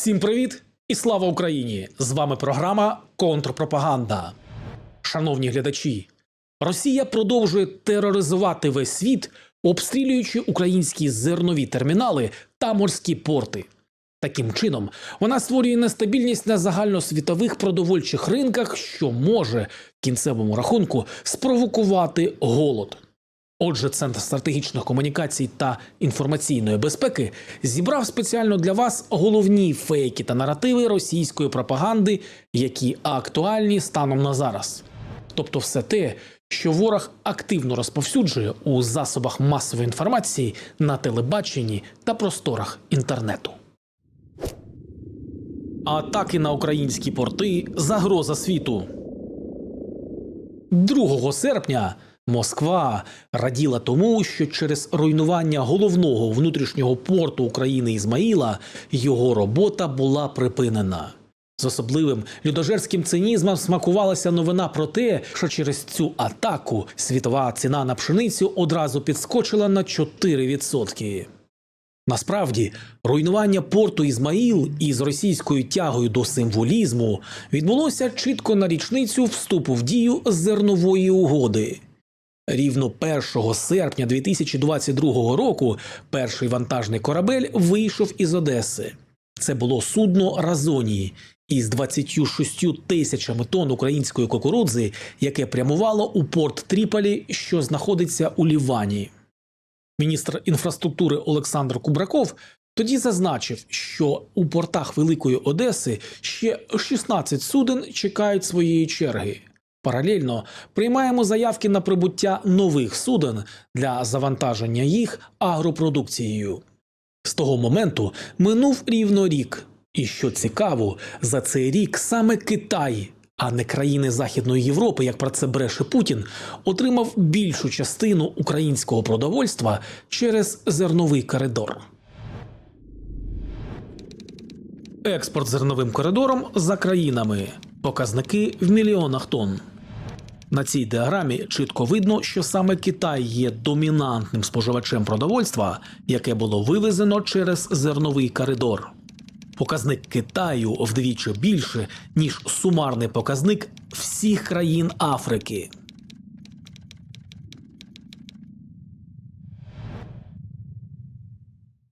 Всім привіт і слава Україні! З вами програма Контрпропаганда. Шановні глядачі, Росія продовжує тероризувати весь світ, обстрілюючи українські зернові термінали та морські порти. Таким чином, вона створює нестабільність на загальносвітових продовольчих ринках, що може в кінцевому рахунку спровокувати голод. Отже, Центр стратегічних комунікацій та інформаційної безпеки зібрав спеціально для вас головні фейки та наративи російської пропаганди, які актуальні станом на зараз. Тобто, все те, що ворог активно розповсюджує у засобах масової інформації на телебаченні та просторах інтернету. Атаки на українські порти загроза світу. 2 серпня Москва раділа тому, що через руйнування головного внутрішнього порту України Ізмаїла його робота була припинена. З особливим людожерським цинізмом смакувалася новина про те, що через цю атаку світова ціна на пшеницю одразу підскочила на 4%. Насправді, руйнування порту Ізмаїл із російською тягою до символізму відбулося чітко на річницю вступу в дію зернової угоди. Рівно 1 серпня 2022 року перший вантажний корабель вийшов із Одеси. Це було судно Разонії із 26 тисячами тонн української кукурудзи, яке прямувало у порт Тріполі, що знаходиться у Лівані. Міністр інфраструктури Олександр Кубраков тоді зазначив, що у портах Великої Одеси ще 16 суден чекають своєї черги. Паралельно приймаємо заявки на прибуття нових суден для завантаження їх агропродукцією. З того моменту минув рівно рік. І що цікаво, за цей рік саме Китай, а не країни Західної Європи, як про це бреше Путін, отримав більшу частину українського продовольства через зерновий коридор. Експорт зерновим коридором за країнами. Показники в мільйонах тонн. На цій діаграмі чітко видно, що саме Китай є домінантним споживачем продовольства, яке було вивезено через зерновий коридор. Показник Китаю вдвічі більше, ніж сумарний показник всіх країн Африки. –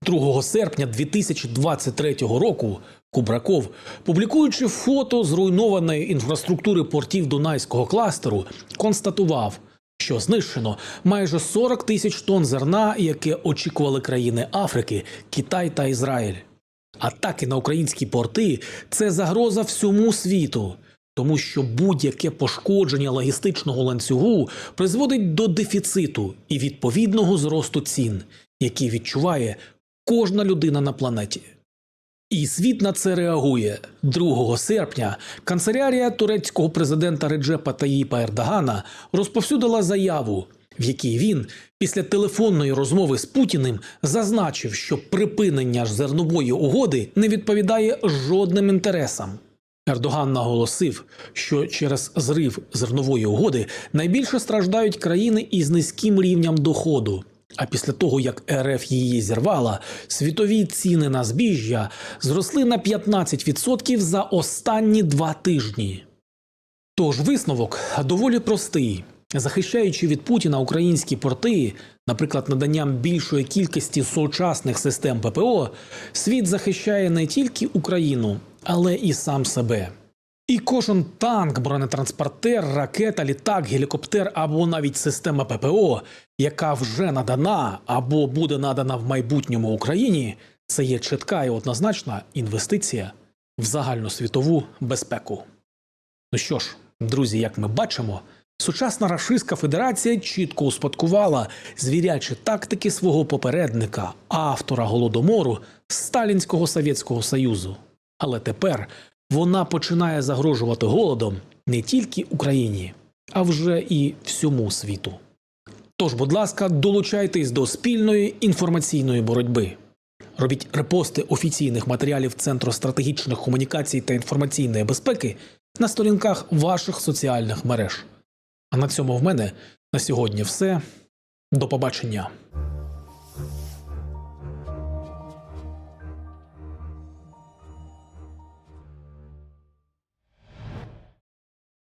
2 серпня 2023 року Кубраков, публікуючи фото зруйнованої інфраструктури портів Дунайського кластеру, констатував, що знищено майже 40 тисяч тонн зерна, яке очікували країни Африки, Китай та Ізраїль. Атаки на українські порти це загроза всьому світу, тому що будь-яке пошкодження логістичного ланцюгу призводить до дефіциту і відповідного зросту цін, який відчуває кожна людина на планеті. І світ на це реагує 2 серпня. Канцелярія турецького президента Реджепа Таїпа Ердогана розповсюдила заяву, в якій він після телефонної розмови з Путіним зазначив, що припинення зернової угоди не відповідає жодним інтересам. Ердоган наголосив, що через зрив зернової угоди найбільше страждають країни із низьким рівнем доходу. А після того, як РФ її зірвала, світові ціни на збіжжя зросли на 15% за останні два тижні. Тож висновок доволі простий. Захищаючи від Путіна українські порти, наприклад, наданням більшої кількості сучасних систем ППО, світ захищає не тільки Україну, але і сам себе. І кожен танк, бронетранспортер, ракета, літак, гелікоптер або навіть система ППО, яка вже надана або буде надана в майбутньому Україні, це є чітка і однозначна інвестиція в загальносвітову безпеку. Ну що ж, друзі, як ми бачимо, сучасна Рашистська Федерація чітко успадкувала звірячі тактики свого попередника, автора голодомору Сталінського Совєтського Союзу. Але тепер вона починає загрожувати голодом не тільки Україні, а вже і всьому світу. Тож, будь ласка, долучайтесь до спільної інформаційної боротьби. Робіть репости офіційних матеріалів Центру стратегічних комунікацій та інформаційної безпеки на сторінках ваших соціальних мереж. А на цьому в мене на сьогодні все. До побачення.